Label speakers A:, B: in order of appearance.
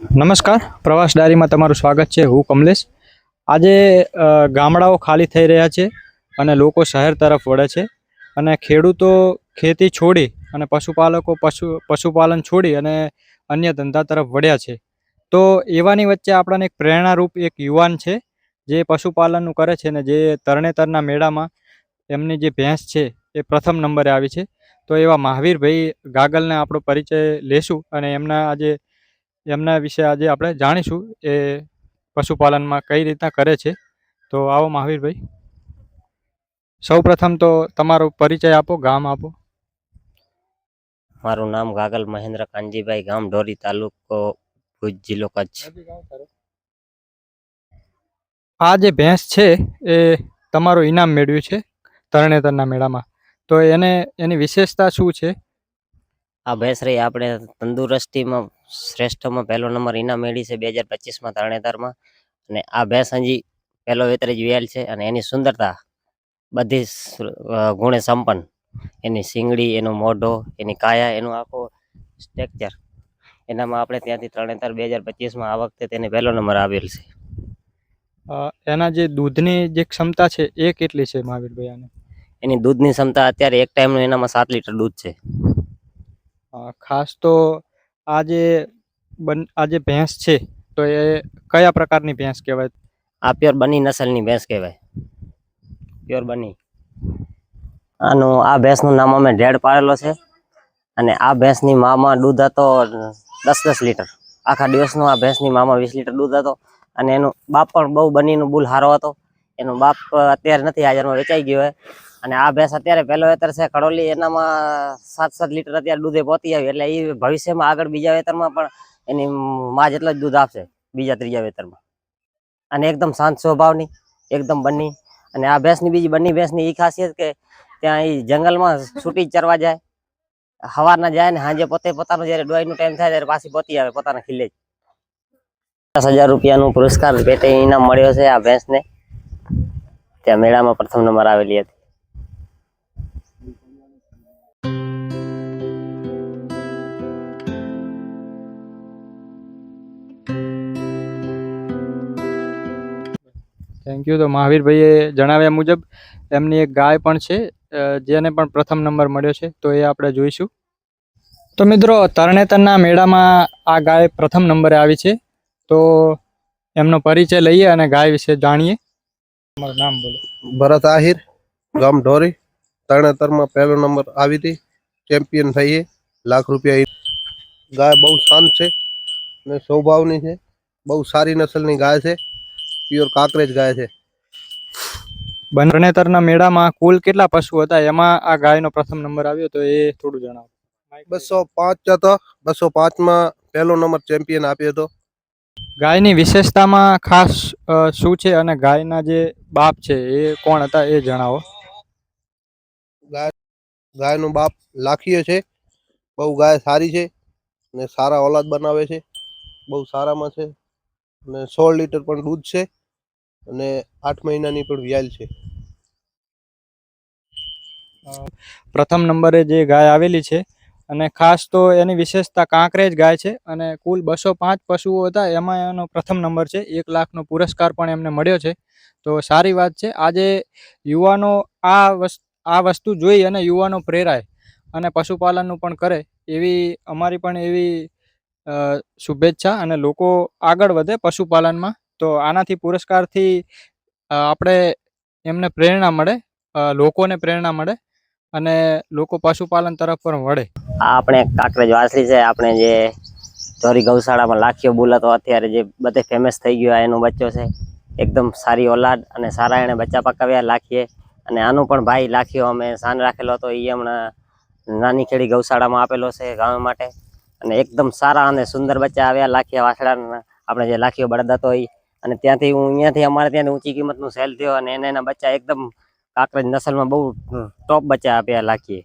A: નમસ્કાર. પ્રવાસ ડાયરીમાં તમારું સ્વાગત છે. હું કમલેશ. આજે ગામડાઓ ખાલી થઈ રહ્યા છે અને લોકો શહેર તરફ વળે છે અને ખેડૂતો ખેતી છોડી અને પશુપાલકો પશુ, પશુપાલન છોડી અને અન્ય ધંધા તરફ વળ્યા છે. તો એવાની વચ્ચે આપણને એક પ્રેરણારૂપ એક યુવાન છે, જે પશુપાલનનું કરે છે ને જે તરણેતરના મેળામાં એમની જે ભેંસ છે એ પ્રથમ નંબરે આવી છે. તો એવા મહાવીરભાઈ ગાગલને આપણો પરિચય લેશું અને એમના આજે એમના વિશે આજે આપણે જાણીશું એ પશુપાલનમાં કઈ રીતના કરે છે. તો આવો મહાવીરભાઈ. સૌ પ્રથમ તો તમારો પરિચય આપો ગામ આપો.
B: મારું નામ ગાગલ મહેન્દ્ર કાનજીભાઈ ગામ ઢોરી તાલુકો ભુજ જિલ્લો કચ્છ.
A: આ જે ભેંસ છે એ તમારું ઇનામ મેળવ્યું છે તરણેતરના મેળામાં. તો એને એની વિશેષતા શું છે?
B: આ ભેંસ રહી આપણે તંદુરસ્તીમાં શ્રેષ્ઠમાં પહેલો નંબર ઇનામ મેળવી છે બે હજાર પચીસમાં તરણેતરમાં અને આ ભેંસ હજી પહેલો વેતરે જ વેલ છે અને એની સુંદરતા બધી ગુણે સંપન્ન. એની સિંગડી એનો મોઢો એની કાયા એનું આખો સ્ટ્રક્ચર એનામાં આપણે ત્યાંથી તરણેતર બે હજાર પચીસમાં આ વખતે તેને પહેલો નંબર આવેલ છે.
A: એના જે દૂધની જે ક્ષમતા છે એ કેટલી છે મહાવીરભાઈ આને?
B: એની દૂધની ક્ષમતા અત્યારે એક ટાઈમનું એનામાં સાત લીટર દૂધ છે.
A: ખાસ તો આ જે બન આ જે ભેંસ છે, તો એ કયા પ્રકારની ભેંસ કહેવાય?
B: આ પ્યોર બની નસલની ભેંસ કહેવાય. પ્યોર બની. આનું, આ ભેંસનું નામ અમે ઢેડ પાડેલો છે અને આ ભેંસની મામાં દૂધ હતો દસ દસ લીટર. આખા દિવસનું આ ભેંસની મામાં વીસ લીટર દૂધ હતો અને એનું બાપ પણ બહુ બનીનું બુલ સારો હતો. એનો બાપ અત્યારે નથી હાજરમાં વેચાઈ ગયો હોય અને આ ભેંસ અત્યારે પહેલો વેતર છે. કડોલી એનામાં સાત સાત લીટર અત્યારે દૂધે પહોંચી આવી. એટલે એ ભવિષ્યમાં આગળ બીજા વેતરમાં પણ એની માં જેટલો જ દૂધ આપશે બીજા ત્રીજા વેતરમાં. અને એકદમ શાંત સ્વભાવની, એકદમ બની અને આ ભેંસની બીજી બંને ભેંસની એ ખાસિયત કે ત્યાં એ જંગલમાં છૂટી ચરવા જાય હવારના જાય ને સાંજે પોતે પોતાનો જ્યારે ડોઈનો ટાઈમ થાય ત્યારે પાછી પહોંચી આવે પોતાના ખીલે જ પચાસ હજાર રૂપિયાનું પુરસ્કાર પેટે ઇનામ મળ્યો છે આ ભેંસને. ત્યાં મેળામાં પ્રથમ નંબર આવેલી હતી.
A: થેન્ક યુ તો મહાવીરભાઈએ જણાવ્યા મુજબ, એમની એક ગાય પણ છે જેને પણ પ્રથમ નંબર મળ્યો છે, તો એ આપણે જોઈશું. તો મિત્રો, તરણેતરના મેળામાં આ ગાય પ્રથમ નંબરે આવી છે, તો એમનો પરિચય લઈએ અને ગાય વિશે જાણીએ. નામ બોલો.
C: ભરત આહિર, ગામ ઢોરી, તરણેતરમાં પહેલો નંબર આવી હતી, ચેમ્પિયન થઈએ, લાખ રૂપિયા ગાય બહુ શાંત છે અને સ્વભાવની છે, બહુ સારી નસલની ગાય છે. પ્યોર કાકરેજ ગાય છે.
A: બનેતરના મેળામાં કુલ કેટલા પશુ હતા? એમાં આ ગાયનો પ્રથમ નંબર આવ્યો તો એ થોડું જણાવો.
C: બસો પાંચ હતો. બસો પાંચમાં પહેલો નંબર ચેમ્પિયન આપ્યો હતો.
A: ગાયની વિશેષતામાં ખાસ શું છે અને ગાયના જે બાપ છે એ કોણ હતા એ જણાવો.
C: ગાયનો બાપ લાખીએ છે. બહુ ગાય સારી છે અને સારા ઓલાદ બનાવે છે. બહુ સારામાં છે. અને સોળ લીટર પણ દૂધ છે. અને આઠ મહિનાની પણ વ્યાલ છે.
A: પ્રથમ નંબરે જે ગાય આવેલી છે અને ખાસ તો એની વિશેષતા કાંકરેજ ગાય છે અને કુલ બસો પાંચ પશુઓ હતા, એમાં એનો પ્રથમ નંબર છે. એક લાખનો પુરસ્કાર પણ એમને મળ્યો છે. તો સારી વાત છે, આજે યુવાનો આ વસ્તુ આ વસ્તુ જોઈ અને યુવાનો પ્રેરાય અને પશુપાલનનું પણ કરે એવી અમારી પણ એવી શુભેચ્છા અને લોકો આગળ વધે પશુપાલનમાં. તો આનાથી પુરસ્કારથી આપણે એમને પ્રેરણા મળે લોકોને પ્રેરણા મળે અને લોકો પશુપાલન તરફ પણ વળે.
B: આપણે કાંકરેજ વાસળી છે, આપણે જે ચોરી ગૌશાળામાં લાખીઓ બોલાતો અત્યારે જે બધે ફેમસ થઈ ગયો એનો બચ્ચો છે, એકદમ સારી ઓલાદ અને સારા એણે બચ્ચા પકાવ્યા લાખીએ અને આનું પણ ભાઈ લાખીઓ અમે સાન રાખેલો હતો એ હમણાં નાની ખેડી ગૌશાળામાં આપેલો છે ગામ માટે. અને એકદમ સારા અને સુંદર બચ્ચા આવ્યા લાખીયા વાસળાના, આપણે જે લાખીઓ બળદ હતો એ અને ત્યાંથી હું અહીંયાથી અમારે ત્યાંથી ઊંચી કિંમતનું સેલ થયો અને એને એના બચ્ચા એકદમ કાંકરેજ નસલમાં બહુ ટોપ બચ્ચા આપ્યા લાખીએ.